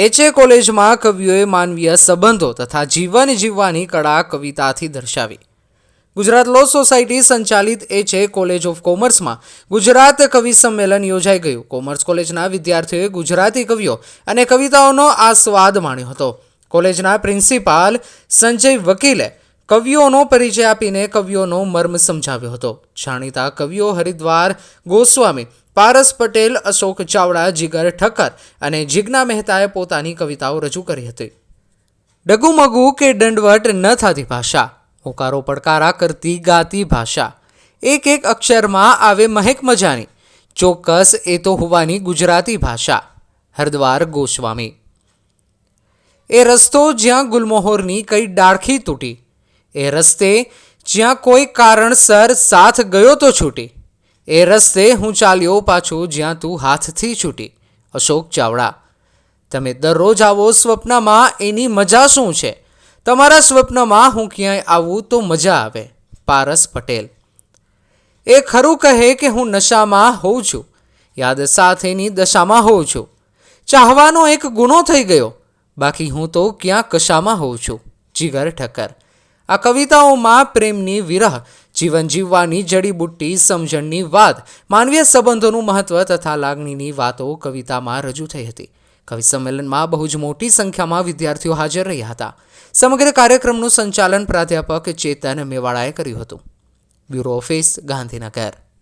એચએ કોલેજમાં કવિઓએ માનવીય સંબંધો તથા જીવન જીવવાની કળા કવિતાથી દર્શાવી. ગુજરાત લો સોસાયટી સંચાલિત એચએ કોલેજ ઓફ કોમર્સમાં ગુજરાત કવિ સંમેલન યોજાઈ ગયું. કોમર્સ કોલેજના વિદ્યાર્થીઓએ ગુજરાતી કવિઓ અને કવિતાઓનો આસ્વાદ માણ્યો હતો. કોલેજના પ્રિન્સિપાલ સંજય વકીલે કવિઓનો પરિચય આપીને કવિઓનો મર્મ સમજાવ્યો હતો. જાણીતા કવિઓ હરિદ્વાર, ગોસ્વામી, પારસ પટેલ, અશોક ચાવડા, જીગર ઠક્કર અને જિજ્ઞા મહેતાએ પોતાની કવિતાઓ રજૂ કરી હતી. ડગુમગુ કે દંડવટ ન થતી ભાષા, હોકારો પડકારા કરતી ગાતી ભાષા. એક એક અક્ષરમાં આવે મહેક મજાની, ચોક્કસ એ તો હોવાની ગુજરાતી ભાષા. હરદ્વાર, ગોસ્વામી. એ રસ્તો જ્યાં ગુલમોહરની કઈ ડાળખી તૂટી એ રસ્તે જ્યાં કોઈ કારણસર સાથ ગયો તો છૂટી. એ રસ્તે હું ચાલ્યો પાછો જ્યાં તું હાથથી છૂટી. અશોક ચાવડા, તમે દરરોજ આવો સ્વપ્નમાં એની મજા શું છે? તમારા સ્વપ્નમાં હું ક્યાંય આવું તો મજા આવે. પારસ પટેલ, એ ખરું કહે કે હું નશામાં હોઉં છું. યાદ સાથેની દશામાં હોઉં છું. ચાહવાનો એક ગુનો થઈ ગયો. બાકી હું તો ક્યાં કશામાં હોઉં છું? જીગર ઠક્કર આ કવિતાઓમાં પ્રેમની વિરહ, જીવન જીવવાની જડીબુટ્ટી, સમજણની વાત માનવીય સંબંધોનું મહત્વ તથા લાગણીની વાતો કવિતામાં રજૂ થઈ હતી. કવિ સંમેલનમાં બહુ જ મોટી સંખ્યામાં વિદ્યાર્થીઓ હાજર રહ્યા હતા. સમગ્ર કાર્યક્રમનું સંચાલન પ્રાધ્યાપક ચેતન મેવાડાએ કર્યું હતું. Bureau office, Gandhinagar.